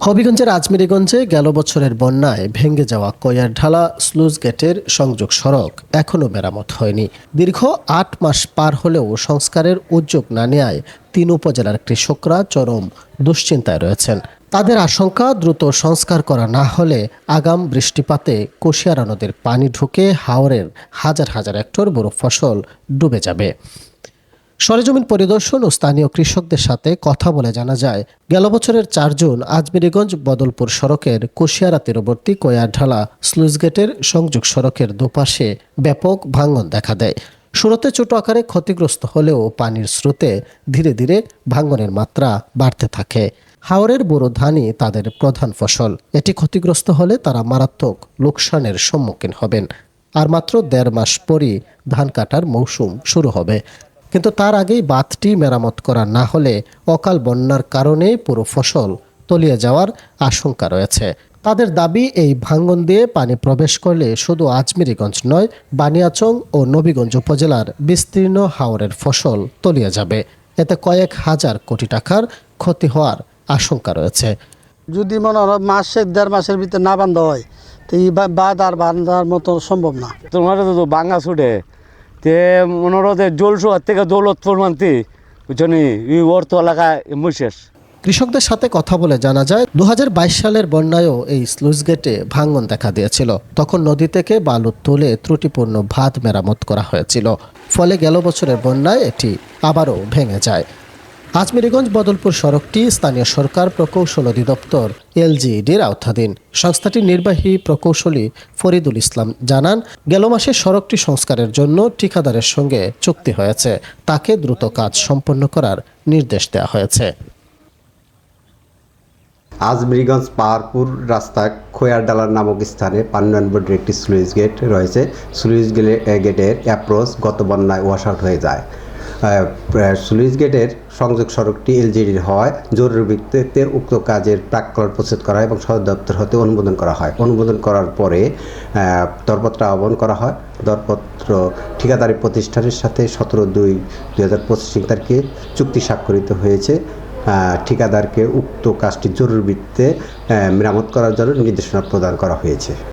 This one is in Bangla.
হবিগঞ্জের আজমিরিগঞ্জে গেল বছরের বন্যায় ভেঙে যাওয়া কয়ার ঢালা স্লুজ গেটের সংযোগ সড়ক এখনও মেরামত হয়নি। দীর্ঘ আট মাস পার হলেও সংস্কারের উদ্যোগ না নেয় তিন উপজেলার কৃষকরা চরম দুশ্চিন্তায় রয়েছেন। তাদের আশঙ্কা, দ্রুত সংস্কার করা না হলে আগাম বৃষ্টিপাতে কুশিয়ারা নদীর পানি ঢুকে হাওরের হাজার হাজার হেক্টর বড় ফসল ডুবে যাবে। সরেজমিন পরিদর্শন ও স্থানীয় কৃষকদের সাথে কথা বলে জানা যায়, গেল বছরের চার জুন আজমিরিগঞ্জ বদলপুর সড়কের কুশিয়ারা তীরবর্তী কয়ারঢালা স্লুইসগেটের সংযোগ সড়কের দুপাশে ব্যাপক ভাঙন দেখা দেয়। শুরুতে ছোট আকারে ক্ষতিগ্রস্ত হলেও পানির স্রোতে ধীরে ধীরে ভাঙনের মাত্রা বাড়তে থাকে। হাওরের বড় ধানই তাদের প্রধান ফসল। এটি ক্ষতিগ্রস্ত হলে তারা মারাত্মক লোকসানের সম্মুখীন হবেন। আর মাত্র দেড় মাস পরই ধান কাটার মৌসুম শুরু হবে। কিন্তু তার আগেই বাঁধটি মেরামত করা না হলে অকাল বন্যার কারণে পুরো ফসল তলিয়ে যাওয়ার আশঙ্কা রয়েছে। তাদের দাবি এই ভাঙ্গন দিয়ে পানি প্রবেশ করলে শুধু আজমিরিগঞ্জ নয় বানিয়াচং ও নবীগঞ্জ উপজেলার বিস্তীর্ণ হাওরের ফসল তলিয়ে যাবে। এতে কয়েক হাজার কোটি টাকার ক্ষতি হওয়ার আশঙ্কা রয়েছে। যদি মনে হয় মাসে দেড় মাসের ভিতরে না বান্ধা হয় তো এই বা- বাঁধ আর বান্ধার মতো সম্ভব না। তোমার তো বাঙ্গা ছুটে। তে মনে হলো যে থেকে দৌলতপুর মানতি বুঝছনি? ই অর্থ এলাকায় মশেষ কৃষকদের সাথে কথা বলে জানা যায় দু হাজার বাইশ সালের বন্যায়ও এই স্লুইস গেটে ভাঙন দেখা দিয়েছিল। তখন নদী থেকে বালু তুলে ত্রুটিপূর্ণ ভাত মেরামত করা হয়েছিল। ফলে গেল বছরের বন্যায় এটি আবারও ভেঙে যায়। আজমিরিগঞ্জ বদলপুর সড়কটি স্থানীয় সরকার প্রকৌশল অধিদপ্তর, এলজিইডির আওতাধীন। সংস্থাটির নির্বাহী প্রকৌশলী ফরিদুল ইসলাম জানান, গেল মাসে সড়কটি সংস্কারের জন্য ঠিকাদারের সঙ্গে চুক্তি হয়েছে। তাকে দ্রুত কাজ সম্পন্ন করার নির্দেশ দেওয়া হয়েছে। আজমিরিগঞ্জ পাহাড়পুর রাস্তা খোয়ারডালার নামক স্থানে পান্নান বোর্ডের একটি স্লুইস গেট রয়েছে। স্লুইস গেটের অ্যাপ্রোচ গত বন্যায় ওয়াশ আউট হয়ে যায়। স্লুইস গেটের সংযোগ সড়কটি এলজিডির হওয়ায় জরুরি ভিত্তিতে উক্ত কাজের প্রাক্কলন প্রস্তুত করা হয় এবং সদর দপ্তর হতে অনুমোদন করা হয়। অনুমোদন করার পরে দরপত্র আহ্বান করা হয়। দরপত্র ঠিকাদারি প্রতিষ্ঠানের সাথে সতেরো দুই দুই হাজার পঁচিশ তারিখে চুক্তি স্বাক্ষরিত হয়েছে। ঠিকাদারকে উক্ত কাজটি জরুরি ভিত্তিতে মেরামত করার জন্য নির্দেশনা প্রদান করা হয়েছে।